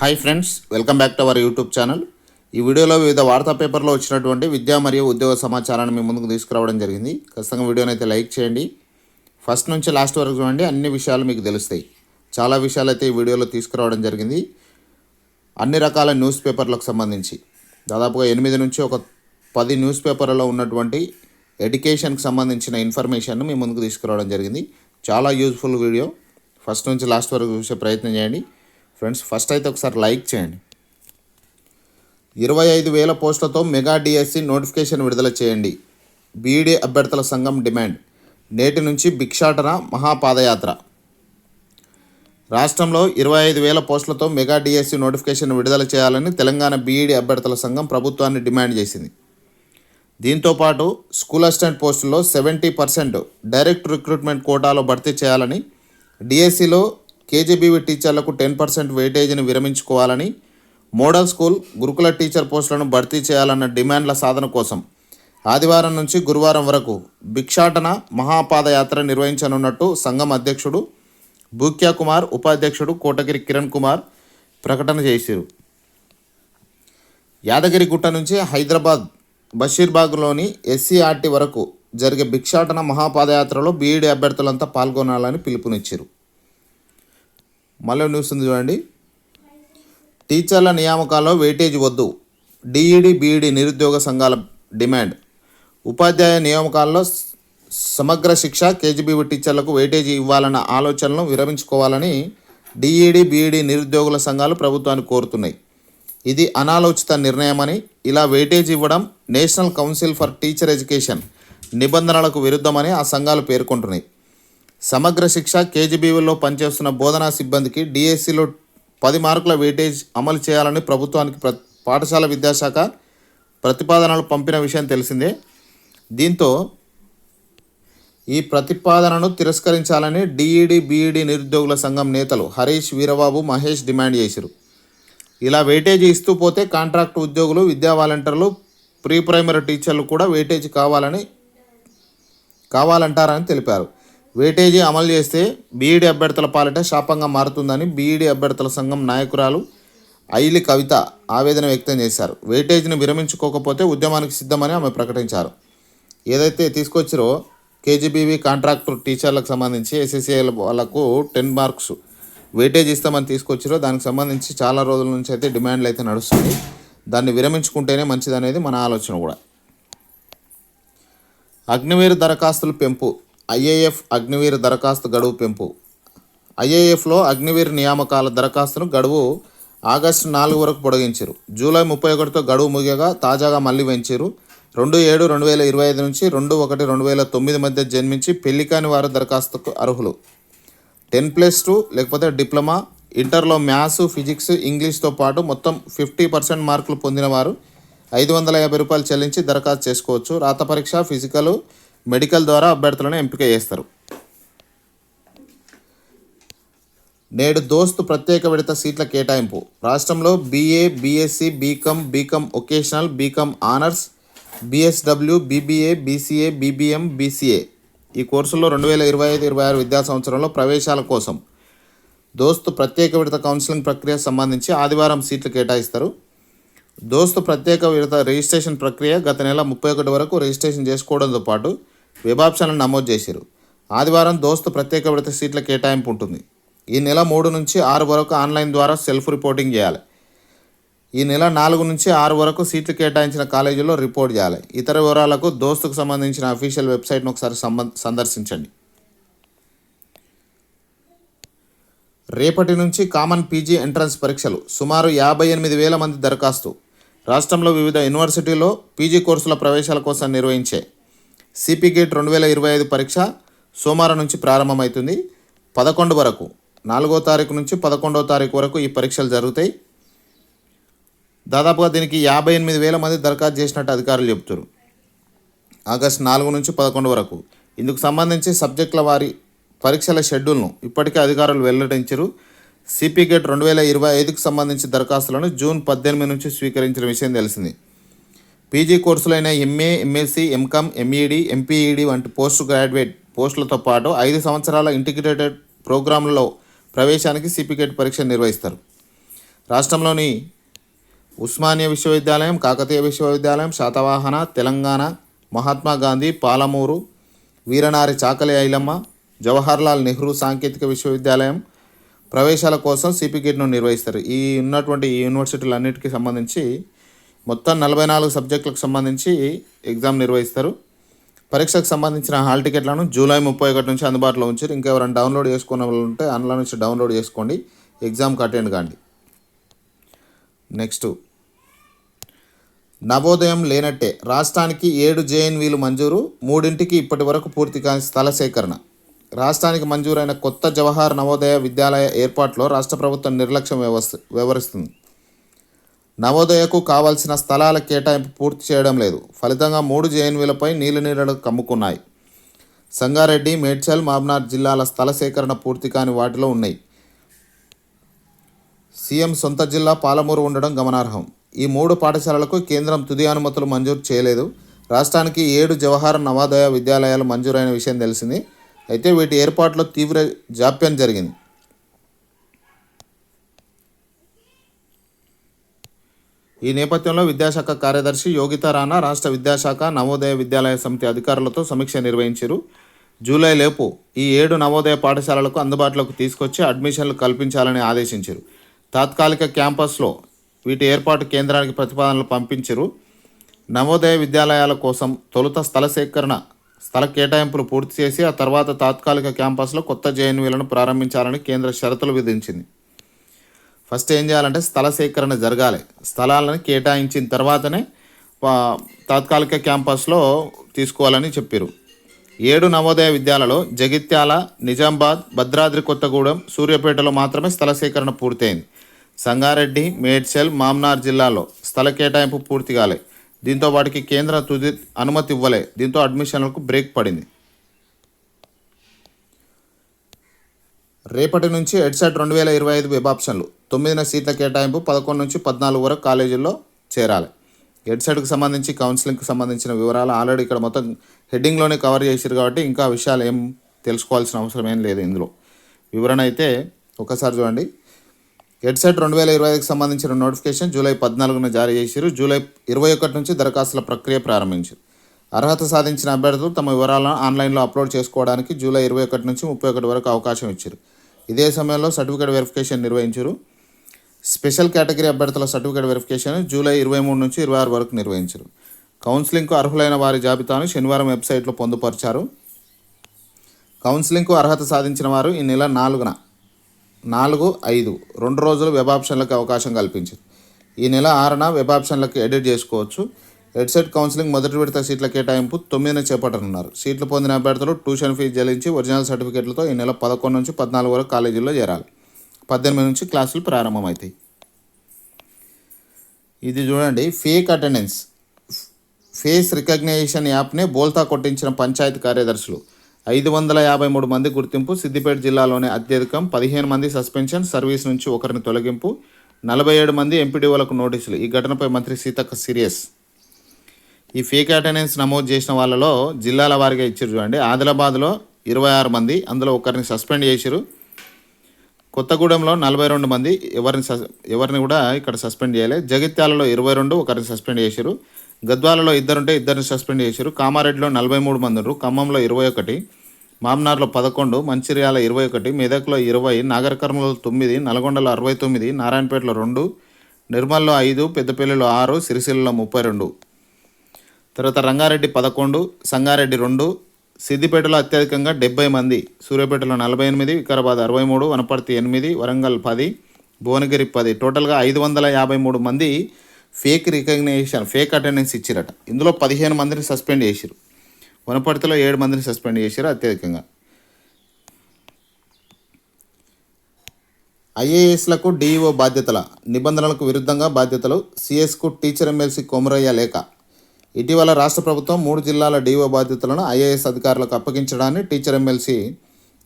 Hi friends welcome back to our YouTube channel ఈ వీడియోలో వివిధ వార్తా పేపర్లో వచ్చినటువంటి విద్యా మరియు ఉద్యోగ సమాచారాన్ని మీ ముందుకు తీసుకురావడం జరిగింది. ఖచ్చితంగా వీడియోని అయితే లైక్ చేయండి. ఫస్ట్ నుంచి లాస్ట్ వరకు చూడండి అన్ని విషయాలు మీకు తెలుస్తాయి. చాలా విషయాలు అయితే ఈ వీడియోలో తీసుకురావడం జరిగింది. అన్ని రకాల న్యూస్ పేపర్లకు సంబంధించి. దాదాపుగా ఎనిమిది నుంచి ఒక పది న్యూస్ పేపర్లలో ఉన్నటువంటి ఎడ్యుకేషన్కి సంబంధించిన ఇన్ఫర్మేషన్ను మీ ముందుకు తీసుకురావడం జరిగింది. చాలా యూజ్ఫుల్ వీడియో ఫస్ట్ నుంచి లాస్ట్ వరకు చూసే ప్రయత్నం చేయండి. ఫ్రెండ్స్ ఫస్ట్ అయితే ఒకసారి లైక్ చేయండి. ఇరవై ఐదు వేల పోస్టులతో మెగా డిఎస్సి నోటిఫికేషన్ విడుదల చేయండి. బీఈడీ అభ్యర్థుల సంఘం డిమాండ్. నేటి నుంచి భిక్షాటన మహాపాదయాత్ర. రాష్ట్రంలో ఇరవై ఐదు వేల పోస్టులతో మెగా డిఎస్సి నోటిఫికేషన్ విడుదల చేయాలని తెలంగాణ బీఈడీ అభ్యర్థుల సంఘం ప్రభుత్వాన్ని డిమాండ్ చేసింది. దీంతో పాటు స్కూల్ అసిస్టెంట్ పోస్టుల్లో సెవెంటీ పర్సెంట్ డైరెక్ట్ రిక్రూట్మెంట్ కోటాలో భర్తీ చేయాలని డిఎస్సిలో కేజీబీవీ టీచర్లకు టెన్ పర్సెంట్ వెయిటేజీని విరమించుకోవాలని మోడల్ స్కూల్ గురుకుల టీచర్ పోస్టులను భర్తీ చేయాలన్న డిమాండ్ల సాధన కోసం ఆదివారం నుంచి గురువారం వరకు భిక్షాటన మహాపాదయాత్ర నిర్వహించనున్నట్టు సంఘం అధ్యక్షుడు భూక్యా కుమార్ ఉపాధ్యక్షుడు కోటగిరి కిరణ్ కుమార్ ప్రకటన చేశారు. యాదగిరిగుట్ట నుంచి హైదరాబాద్ బషీర్బాగ్లోని ఎస్సీఆర్టీ వరకు జరిగే భిక్షాటన మహాపాదయాత్రలో బీఈడీ అభ్యర్థులంతా పాల్గొనాలని పిలుపునిచ్చారు. మళ్ళీ న్యూస్ ఉంది చూడండి. టీచర్ల నియామకాల్లో వెయిటేజ్ వద్దు. డిఈడి బీఈడి నిరుద్యోగ సంఘాల డిమాండ్. ఉపాధ్యాయ నియామకాల్లో సమగ్ర శిక్ష కేజీబీవీ టీచర్లకు వెయిటేజీ ఇవ్వాలన్న ఆలోచనలను విరమించుకోవాలని డిఈడి బీఈడి నిరుద్యోగుల సంఘాలు ప్రభుత్వాన్ని కోరుతున్నాయి. ఇది అనాలోచిత నిర్ణయమని ఇలా వెయిటేజ్ ఇవ్వడం national council for teacher education నిబంధనలకు విరుద్ధమని ఆ సంఘాలు పేర్కొంటున్నాయి. సమగ్ర శిక్ష కేజీబీవీలో పనిచేస్తున్న బోధనా సిబ్బందికి డిఎస్సిలో పది మార్కుల వెయిటేజ్ అమలు చేయాలని ప్రభుత్వానికి ప్ర పాఠశాల విద్యాశాఖ ప్రతిపాదనలు పంపిన విషయం తెలిసిందే. దీంతో ఈ ప్రతిపాదనను తిరస్కరించాలని డిఈడి బీఈడి నిరుద్యోగుల సంఘం నేతలు హరీష్ వీరబాబు మహేష్ డిమాండ్ చేశారు ఇలా వెయిటేజీ ఇస్తూ పోతే కాంట్రాక్ట్ ఉద్యోగులు విద్యా వాలంటీర్లు ప్రీ ప్రైమరీ టీచర్లు కూడా వెయిటేజీ కావాలని కావాలంటారని తెలిపారు. వెయిటేజీ అమలు చేస్తే బీఈడీ అభ్యర్థుల పాలిట శాపంగా మారుతుందని బీఈడీ అభ్యర్థుల సంఘం నాయకురాలు ఐలి కవిత ఆవేదన వ్యక్తం చేశారు. వేటేజీని విరమించుకోకపోతే ఉద్యమానికి సిద్ధమని ఆమె ప్రకటించారు. ఏదైతే తీసుకొచ్చారో కేజీబీవీ కాంట్రాక్టర్ టీచర్లకు సంబంధించి ఎస్ఎస్ఏల వాళ్ళకు టెన్ మార్క్స్ వెయిటేజ్ ఇస్తామని తీసుకొచ్చారో దానికి సంబంధించి చాలా రోజుల నుంచి అయితే డిమాండ్లు అయితే నడుస్తుంది దాన్ని విరమించుకుంటేనే మంచిదనేది మన ఆలోచన కూడా. అగ్నివీరు దరఖాస్తుల పెంపు ఐఏఎఫ్ అగ్నివీర్ దరఖాస్తు గడువు పెంపు. ఐఏఎఫ్లో అగ్నివీర్ నియామకాల దరఖాస్తును గడువు ఆగస్టు నాలుగు వరకు పొడిగించారు. జూలై ముప్పై ఒకటితో గడువు ముగియగా తాజాగా మళ్ళీ పెంచారు రెండు ఏడు రెండు వేల ఇరవై ఐదు నుంచి రెండు ఒకటి రెండు వేల తొమ్మిది మధ్య జన్మించి పెళ్ళి కాని వారు దరఖాస్తుకు అర్హులు. టెన్ ప్లస్ టూ లేకపోతే డిప్లొమా ఇంటర్లో మ్యాథ్స్ ఫిజిక్స్ ఇంగ్లీష్తో పాటు మొత్తం ఫిఫ్టీ పర్సెంట్ మార్కులు పొందినవారు ఐదు వందల యాభై రూపాయలు చెల్లించి దరఖాస్తు చేసుకోవచ్చు. రాత పరీక్ష ఫిజికల్ మెడికల్ ద్వారా అభ్యర్థులను ఎంపిక చేస్తారు. నేడు దోస్తు ప్రత్యేక విడత సీట్ల కేటాయింపు. రాష్ట్రంలో BA BSc BCom BCom vocational BCom honours BSW BBA BCA BBM BCA ఈ కోర్సుల్లో రెండు వేల ఇరవై ఐదు ఇరవై ఆరు విద్యా సంవత్సరంలో ప్రవేశాల కోసం దోస్తు ప్రత్యేక విడత కౌన్సిలింగ్ ప్రక్రియ సంబంధించి ఆదివారం సీట్లు కేటాయిస్తారు. దోస్తు ప్రత్యేక విడత రిజిస్ట్రేషన్ ప్రక్రియ గత నెల ముప్పై ఒకటి వరకు రిజిస్ట్రేషన్ చేసుకోవడంతో పాటు వెబ్ నమోదు చేశారు. ఆదివారం దోస్తు ప్రత్యేక విడత సీట్ల కేటాయింపు ఉంటుంది. ఈ నెల మూడు నుంచి ఆరు వరకు ఆన్లైన్ ద్వారా సెల్ఫ్ రిపోర్టింగ్ చేయాలి. ఈ నెల నాలుగు నుంచి ఆరు వరకు సీట్లు కేటాయించిన కాలేజీలో రిపోర్ట్ చేయాలి. ఇతర వివరాలకు దోస్తుకు సంబంధించిన అఫీషియల్ వెబ్సైట్ను ఒకసారి సందర్శించండి. రేపటి నుంచి కామన్ పీజీ ఎంట్రన్స్ పరీక్షలు. సుమారు యాభై ఎనిమిది వేల మంది దరఖాస్తు. రాష్ట్రంలో వివిధ యూనివర్సిటీల్లో పీజీ కోర్సుల ప్రవేశాల కోసం నిర్వహించే సిపి గేట్ రెండు వేల ఇరవై ఐదు పరీక్ష సోమవారం నుంచి ప్రారంభమవుతుంది. పదకొండు వరకు నాలుగో తారీఖు నుంచి పదకొండో తారీఖు వరకు ఈ పరీక్షలు జరుగుతాయి. దాదాపుగా దీనికి యాభై ఎనిమిది వేల మంది దరఖాస్తు చేసినట్టు అధికారులు చెబుతారు. ఆగస్టు నాలుగు నుంచి పదకొండు వరకు. ఇందుకు సంబంధించి సబ్జెక్టుల వారి పరీక్షల షెడ్యూల్ను ఇప్పటికే అధికారులు వెల్లడించారు. సిపి గేట్ రెండు వేల ఇరవై ఐదుకు సంబంధించి దరఖాస్తులను జూన్ పద్దెనిమిది నుంచి స్వీకరించిన విషయం తెలిసింది. PG కోర్సులైన MA MSc MCom MEd MPEd వంటి పోస్ట్ గ్రాడ్యుయేట్ పోస్టులతో పాటు ఐదు సంవత్సరాల ఇంటిగ్రేటెడ్ ప్రోగ్రాంలలో ప్రవేశానికి సిపికేట్ పరీక్ష నిర్వహిస్తారు. రాష్ట్రంలోని ఉస్మానియా విశ్వవిద్యాలయం కాకతీయ విశ్వవిద్యాలయం శాతవాహన తెలంగాణ మహాత్మా గాంధీ పాలమూరు వీరనారి చాకలి ఐలమ్మ జవహర్లాల్ నెహ్రూ సాంకేతిక విశ్వవిద్యాలయం ప్రవేశాల కోసం సిపి గేట్ను నిర్వహిస్తారు. ఈ ఉన్నటువంటి యూనివర్సిటీలన్నిటికీ సంబంధించి మొత్తం నలభై నాలుగు సబ్జెక్టులకు సంబంధించి ఎగ్జామ్ నిర్వహిస్తారు. పరీక్షకు సంబంధించిన హాల్ టికెట్లను జూలై ముప్పై ఒకటి నుంచి అందుబాటులో ఉంచారు. ఇంకెవరైనా డౌన్లోడ్ చేసుకున్న వాళ్ళు ఉంటే ఆన్లైన్ నుంచి డౌన్లోడ్ చేసుకోండి. ఎగ్జామ్కి అటెండ్ కాండి. నెక్స్ట్. నవోదయం లేనట్టే. రాష్ట్రానికి ఏడు జేఎన్వీలు మంజూరు. మూడింటికి ఇప్పటి వరకు పూర్తి కాని స్థల సేకరణ. రాష్ట్రానికి మంజూరైన కొత్త జవహర్ నవోదయ విద్యాలయ ఏర్పాటులో రాష్ట్ర ప్రభుత్వం నిర్లక్ష్యం వ్యవస్థ వ్యవహరిస్తుంది. నవోదయకు కావాల్సిన స్థలాల కేటాయింపు పూర్తి చేయడం లేదు. ఫలితంగా మూడు జేఎన్వీలపై నీళ్ళు నీడలు కమ్ముకున్నాయి. సంగారెడ్డి మేడ్చల్ మాబ్నార్ జిల్లాల స్థల సేకరణ పూర్తి కాని వాటిలో ఉన్నాయి. సీఎం సొంత జిల్లా పాలమూరు ఉండడం గమనార్హం. ఈ మూడు పాఠశాలలకు కేంద్రం తుది అనుమతులు మంజూరు చేయలేదు. రాష్ట్రానికి ఏడు జవహర్ నవోదయ విద్యాలయాలు మంజూరైన విషయం తెలిసింది. అయితే వీటి ఏర్పాట్లో తీవ్ర జాప్యం జరిగింది. ఈ నేపథ్యంలో విద్యాశాఖ కార్యదర్శి యోగితా రాణా రాష్ట్ర విద్యాశాఖ నవోదయ విద్యాలయ సమితి అధికారులతో సమీక్ష నిర్వహించారు. జూలై లోపు ఈ ఏడు నవోదయ పాఠశాలలకు అందుబాటులోకి తీసుకొచ్చి అడ్మిషన్లు కల్పించాలని ఆదేశించారు. తాత్కాలిక క్యాంపస్లో వీటి ఏర్పాటు కేంద్రానికి ప్రతిపాదనలు పంపించారు. నవోదయ విద్యాలయాల కోసం తొలుత స్థల సేకరణ స్థల కేటాయింపులు పూర్తి చేసి ఆ తర్వాత తాత్కాలిక క్యాంపస్లో కొత్త జేఎన్వీలను ప్రారంభించాలని కేంద్ర షరతులు విధించింది. ఫస్ట్ ఏం చేయాలంటే స్థల సేకరణ జరగాలి. స్థలాలను కేటాయించిన తర్వాతనే తాత్కాలిక క్యాంపస్లో తీసుకోవాలని చెప్పారు ఏడు నవోదయ విద్యాలలో జగిత్యాల నిజామాబాద్ భద్రాద్రి కొత్తగూడెం సూర్యాపేటలో మాత్రమే స్థల సేకరణ పూర్తయింది. సంగారెడ్డి మేడ్చల్ మామ్నార్ జిల్లాలో స్థల కేటాయింపు పూర్తి కాలే. దీంతో వాటికి కేంద్ర తుది అనుమతి ఇవ్వలే. దీంతో అడ్మిషన్లకు బ్రేక్ పడింది. రేపటి నుంచి ఎడ్సెట్ రెండు వేల ఇరవై ఐదు వెబ్ ఆప్షన్లు. తొమ్మిదిన సీట్ల కేటాయింపు పదకొండు నుంచి పద్నాలుగు వరకు కాలేజీల్లో చేరాలి. ఎడ్సెట్కి సంబంధించి కౌన్సిలింగ్కి సంబంధించిన వివరాలు ఆల్రెడీ ఇక్కడ మొత్తం హెడ్డింగ్లోనే కవర్ చేశారు కాబట్టి ఇంకా విషయాలు ఏం తెలుసుకోవాల్సిన అవసరం ఏం లేదు ఇందులో. వివరణ అయితే ఒకసారి చూడండి. ఎడ్సెట్ రెండు వేల ఇరవై ఐదుకి సంబంధించిన నోటిఫికేషన్ జూలై పద్నాలుగున జారీ చేశారు జూలై ఇరవై ఒకటి నుంచి దరఖాస్తుల ప్రక్రియ ప్రారంభించారు అర్హత సాధించిన అభ్యర్థులు తమ వివరాలను ఆన్లైన్లో అప్లోడ్ చేసుకోవడానికి జూలై ఇరవై ఒకటి నుంచి ముప్పై ఒకటి వరకు అవకాశం ఇచ్చారు ఇదే సమయంలో సర్టిఫికేట్ వెరిఫికేషన్ నిర్వహించారు. స్పెషల్ కేటగిరీ అభ్యర్థుల సర్టిఫికేట్ వెరిఫికేషన్ జూలై ఇరవై మూడు నుంచి ఇరవై ఆరు వరకు నిర్వహించారు. కౌన్సిలింగ్కు అర్హులైన వారి జాబితాను శనివారం వెబ్సైట్లో పొందుపరిచారు. కౌన్సిలింగ్కు అర్హత సాధించిన వారు ఈ నెల నాలుగున నాలుగు ఐదు రెండు రోజులు వెబ్ ఆప్షన్లకు అవకాశం కల్పించింది ఈ నెల ఆరున వెబ్ ఆప్షన్లకు ఎడిట్ చేసుకోవచ్చు. హెడ్సెట్ కౌన్సిలింగ్ మొదటి విడత సీట్ల కేటాయింపు తొమ్మిదిన చేపట్టనున్నారు. సీట్లు పొందిన అభ్యర్థులు ట్యూషన్ ఫీజు చెల్లించి ఒరిజినల్ సర్టిఫికేట్లతో ఈ నెల పదకొండు నుంచి పద్నాలుగు వరకు కాలేజీల్లో చేరాలి. పద్దెనిమిది నుంచి క్లాసులు ప్రారంభమవుతాయి. ఇది చూడండి ఫేక్ అటెండెన్స్. ఫేస్ రికగ్నైజేషన్ యాప్నే బోల్తా కొట్టించిన పంచాయతీ కార్యదర్శులు. ఐదు వందల యాభై మూడు మంది గుర్తింపు సిద్దిపేట జిల్లాలోనే అత్యధికం. పదిహేను మంది సస్పెన్షన్ సర్వీస్ నుంచి ఒకరిని తొలగింపు. నలభై ఏడు మంది ఎంపీడీఓలకు నోటీసులు. ఈ ఘటనపై మంత్రి సీతక్క సీరియస్ ఈ ఫేక్ అటెండెన్స్ నమోదు చేసిన వాళ్ళలో జిల్లాల వారిగా ఇచ్చారు చూడండి. ఆదిలాబాద్లో ఇరవై ఆరు మంది అందులో ఒకరిని సస్పెండ్ చేశారు కొత్తగూడెంలో నలభై రెండు మంది ఎవరిని సస్ ఎవరిని కూడా ఇక్కడ సస్పెండ్ చేయలే. జగిత్యాలలో ఇరవై రెండు ఒకరిని సస్పెండ్ చేశారు గద్వాలలో ఇద్దరుంటే ఇద్దరిని సస్పెండ్ చేశారు కామారెడ్డిలో నలభై మూడు మంది ఉన్నారు. ఖమ్మంలో ఇరవై ఒకటి మామ్నార్లో పదకొండు మంచిర్యాల ఇరవై ఒకటి మెదక్లో ఇరవై నాగరకర్మలో తొమ్మిది నల్గొండలో అరవై తొమ్మిది నారాయణపేటలో రెండు నిర్మల్లో ఐదు పెద్దపల్లిలో ఆరు సిరిసిల్లలో ముప్పై రెండు. తర్వాత రంగారెడ్డి పదకొండు సంగారెడ్డి రెండు సిద్దిపేటలో అత్యధికంగా డెబ్బై మంది సూర్యాపేటలో నలభై ఎనిమిది వికారాబాద్ అరవై మూడు వనపర్తి ఎనిమిది వరంగల్ పది భువనగిరి పది. టోటల్గా ఐదు వందల యాభై మూడు మంది ఫేక్ రికగ్నేషన్ ఫేక్ అటెండెన్స్ ఇచ్చిరట. ఇందులో పదిహేను మందిని సస్పెండ్ చేసిరు వనపర్తిలో ఏడు మందిని సస్పెండ్ చేశారు అత్యధికంగా. ఐఏఎస్లకు డిఈఓ బాధ్యతల నిబంధనలకు విరుద్ధంగా బాధ్యతలు సిఎస్కు టీచర్ ఎమ్మెల్సీ కొమరయ్య లేఖ. ఇటీవల రాష్ట్ర ప్రభుత్వం మూడు జిల్లాల డిఓ బాధ్యతలను ఐఏఎస్ అధికారులకు అప్పగించడాన్ని టీచర్ ఎమ్మెల్సీ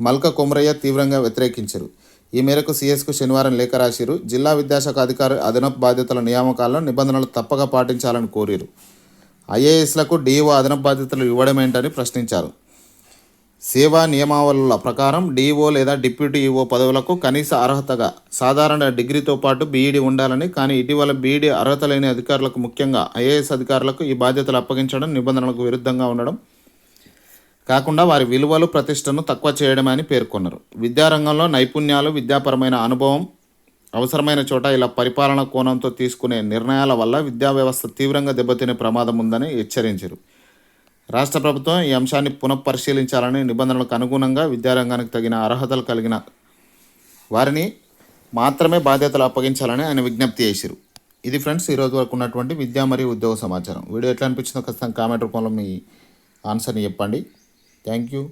మల్క కొమరయ్య తీవ్రంగా వ్యతిరేకించారు. ఈ మేరకు సీఎస్కు శనివారం లేఖ రాసిరు. జిల్లా విద్యాశాఖ అధికారి అదనపు బాధ్యతల నియామకాలను నిబంధనలు తప్పక పాటించాలని కోరారు. ఐఏఎస్లకు డిఓ అదనపు బాధ్యతలు ఇవ్వడమేంటని ప్రశ్నించారు. సేవా నియమావళుల ప్రకారం డిఓ లేదా డిప్యూటీ ఈఓ పదవులకు కనీస అర్హతగా సాధారణ డిగ్రీతో పాటు బీఈడీ ఉండాలని కానీ ఇటీవల బీఈడీ అర్హత లేని అధికారులకు ముఖ్యంగా ఐఏఎస్ అధికారులకు ఈ బాధ్యతలు అప్పగించడం నిబంధనలకు విరుద్ధంగా ఉండడం కాకుండా వారి విలువలు ప్రతిష్టను తక్కువ చేయడమని పేర్కొన్నారు. విద్యారంగంలో నైపుణ్యాలు విద్యాపరమైన అనుభవం అవసరమైన చోట ఇలా పరిపాలన కోణంతో తీసుకునే నిర్ణయాల వల్ల విద్యా వ్యవస్థ తీవ్రంగా దెబ్బతినే ప్రమాదం ఉందని హెచ్చరించారు. రాష్ట్ర ప్రభుత్వం ఈ అంశాన్ని పునఃపరిశీలించాలని నిబంధనలకు అనుగుణంగా విద్యారంగానికి తగిన అర్హతలు కలిగిన వారిని మాత్రమే బాధ్యతలు అప్పగించాలని ఆయన విజ్ఞప్తి చేశారు. ఇది ఫ్రెండ్స్ ఈరోజు వరకు ఉన్నటువంటి విద్యా మరియు ఉద్యోగ సమాచారం. వీడియో ఎట్లా అనిపించిందో ఖచ్చితంగా కామెంట్ రూపంలో మీ ఆన్సర్ని చెప్పండి. Thank you.